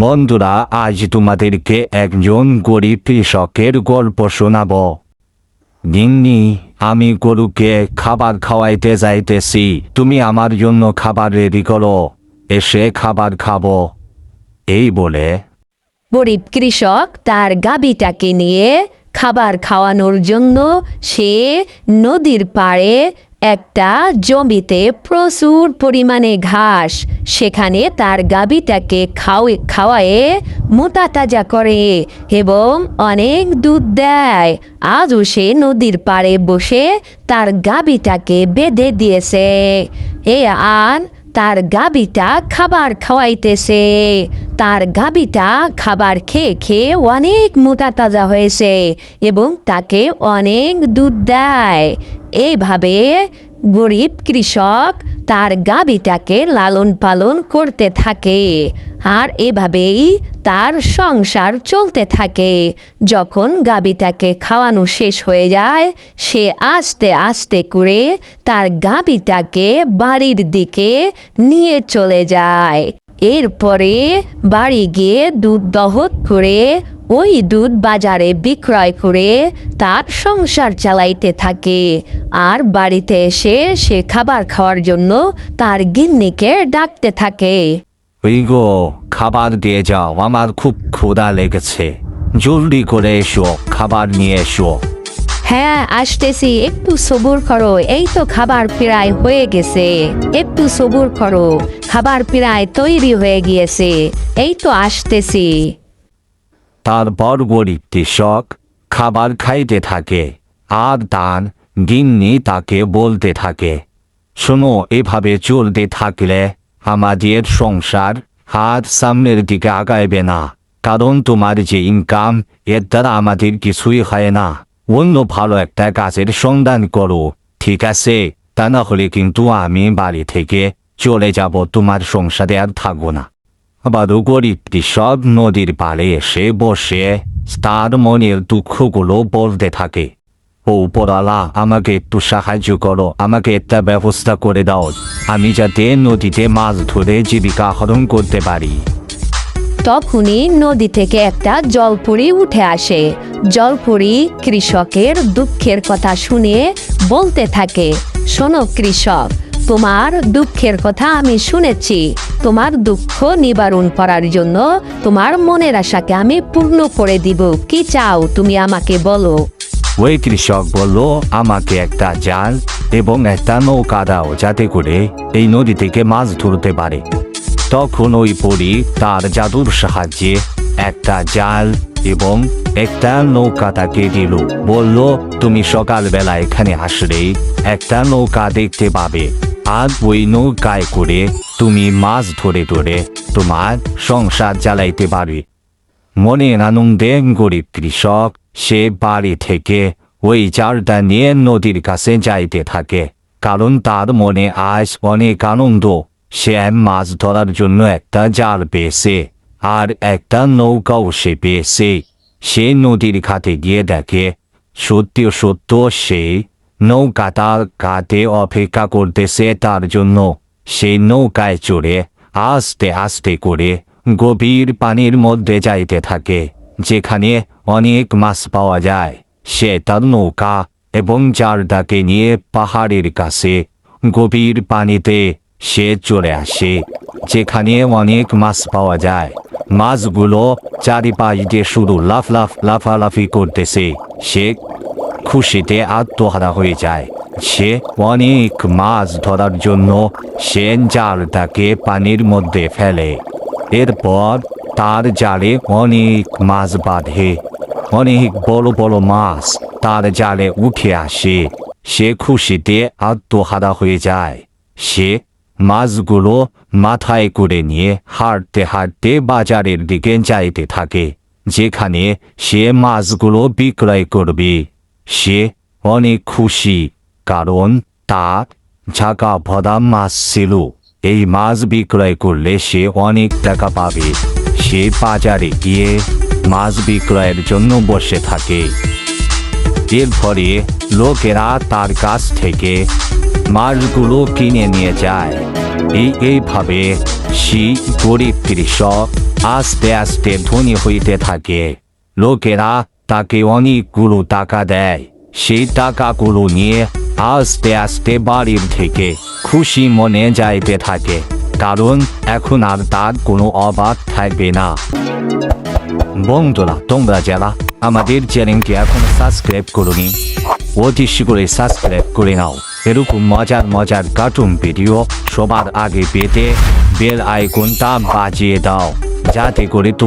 বন্ধুরা, আজ তোমাদেরকে একজন গরিব কৃষকের গল্প শোনাব। গিন্নি, আমি গরুকে খাবার খাওয়াইতে যাইতেছি, তুমি আমার জন্য খাবার রেডি করো, এসে খাবার খাব। এই বলে গরিব কৃষক তার গাবিটাকে নিয়ে খাবার খাওয়ানোর জন্য সে নদীর পাড়ে একটা জমিতে প্রচুর পরিমাণে ঘাস। সেখানে তার গাবিটাকে খাওয়ে, খাওয়ায়ে মোটা তাজা করে এবং অনেক দুধ দেয়। আজও সে নদীর পাড়ে বসে তার গাবিটাকে বেঁধে দিয়েছে। এ আর তার গাবিটা খাবার খাওয়াইতেছে। তার গাবিটা খাবার খেয়ে খেয়ে অনেক মোটা তাজা হয়েছে এবং তাকে অনেক দুধ দেয়। এইভাবে গরিব কৃষক তার গাবিটাকে লালন পালন করতে থাকে। আর এভাবেই তার সংসার চলতে থাকে। যখন গাবিটাকে খাওয়ানো শেষ হয়ে যায়, সে আস্তে আস্তে করে তার গাবিটাকে বাড়ির দিকে নিয়ে চলে যায়। এরপরে বাড়ি গিয়ে দুধ দহত করে ওই দুধ বাজারে বিক্রয় করে তার সংসার চালাইতে থাকে আর বাড়িতে এসে সে খাবার খাওয়ার জন্য তার গিন্নিকে ডাকতে থাকে। ওই গো খাবার দিয়ে যাও আমার খুব ক্ষুধা লেগেছে। জলদি করে এসো খাবার নিয়ে এসো। হ্যাঁ আসতেছি একটু সবুর করো এই তো খাবার প্রায় হয়ে গেছে। একটু সবুর করো খাবার প্রায় তৈরি হয়ে গিয়েছে এই তো আসতেছি। তারপর গরিব কৃষক খাবার খাইতে থাকে, আর তার গিন্নি তাকে বলতে থাকে, শোনো, এভাবে চলতে থাকলে আমাদের সংসার হাত সামনের দিকে আগাইবে না, কারণ তোমার যে ইনকাম এর দ্বারা আমাদের কিছুই হয় না। অন্য ভালো একটা কাজের সন্ধান করো, ঠিক আছে? তা না হলে কিন্তু আমি বাড়ি থেকে চলে যাব, তোমার সংসারে আর থাকব না। আবার গরিব কৃষক নদীর পাড়ে এসে বসে তার মনের দুঃখগুলো বলতে থাকে। ও উপরালা, আমাকে একটু সাহায্য করো, আমাকে একটা ব্যবস্থা করে দাও। আমি যাতে নদীতে মাছ ধরে জীবিকা আহরণ করতে পারি। তখনই নদী থেকে একটা জলপুরি উঠে আসে। জলপুরি কৃষকের দুঃখের কথা শুনে বলতে থাকে, শোনো কৃষক তোমার দুঃখের কথা আমি শুনেছি। তোমার দুঃখ নিবারণ করার জন্য তোমার মনের আশাকে আমি পূর্ণ করে দিব। কি চাও তুমি আমাকে বলো। ওই কৃষক বলল, আমাকে একটা জাল এবং একটা নৌকা দাও, যাতে করে এই নদী থেকে মাছ ধরতে পারে। তখন ওই পরি তার জাদুর সাহায্যে একটা জাল এবং একটা নৌকা তাকে দিল। বলল, তুমি সকালবেলা এখানে আসলেই একটা নৌকা দেখতে পাবে। আর ওই নৌকায় করে তুমি মাছ ধরে ধরে তোমার সংসার চালাইতে পারবে। মনের আনন্দে গরিব কৃষক, সে বাড়ি থেকে ওই জালটা নিয়ে নদীর কাছে যাইতে থাকে, কারণ তার মনে আজ অনেক আনন্দ। সে মাছ ধরার জন্য একটা জাল পেয়েছে, আর একটা নৌকাও সে পেয়েছে। সে নদীর ঘাটে গিয়ে দেখে, সত্য সত্য সে নৌকা তার কাতে অপেক্ষা করতেছে তার জন্য। সেই নৌকায় চড়ে, আস্তে আস্তে করে গভীর পানির মধ্যে যাইতে থাকে, যেখানে অনেক মাছ পাওয়া যায়। সে তার নৌকা এবং জারদাকে নিয়ে পাহাড়ের কাছে গভীর পানিতে সে চলে আসে, যেখানে অনেক মাছ পাওয়া যায়। মাছগুলো চারিপাশ দিয়ে শুধু লাফ লাফ, লাফালাফি করতেছে। সে খুশিতে আত্মহারা হয়ে যায়। সে অনেক মাছ ধরার জন্য সে জালটাকে পানির মধ্যে ফেলে। এরপর তার জালে অনেক মাছ বাঁধে। অনেক বড় বড় মাছ তার জালে উঠে আসে। সে খুশিতে আত্মহারা হয়ে যায়। সে মাছগুলো মাথায় করে নিয়ে হাঁটতে হাঁটতে বাজারের দিকে যাইতে থাকে, যেখানে সে মাছগুলো বিক্রয় করবে। সে অনেক খুশি, কারণ তার ঝাঁকা ভরা মাছ ছিল। এই মাছ বিক্রয় করলে সে অনেক টাকা পাবে। সে বাজারে গিয়ে মাছ বিক্রয়ের জন্য বসে থাকে। এরপরে লোকেরা তার কাছ থেকে মাছগুলো কিনে নিয়ে যায়। এই এইভাবে সেই গরিব কৃষক আস্তে আস্তে ধনী হইতে থাকে। লোকেরা তাকে অনেকগুলো টাকা দেয়। সেই টাকাগুলো নিয়ে আস্তে আস্তে বাড়ির থেকে খুশি মনে যাইতে থাকে, কারণ এখন আর তার কোনো অভাব থাকবে না। বন্ধুরা, তোমরা যারা আমাদের চ্যানেলটি এখন সাবস্ক্রাইব করুনি, অতি শীঘ্রই সাবস্ক্রাইব করে নাও। এরকম মজার মজার কার্টুন ভিডিও সবার আগে পেতে বেল আইকনটা বাজিয়ে দাও, যাতে করে তো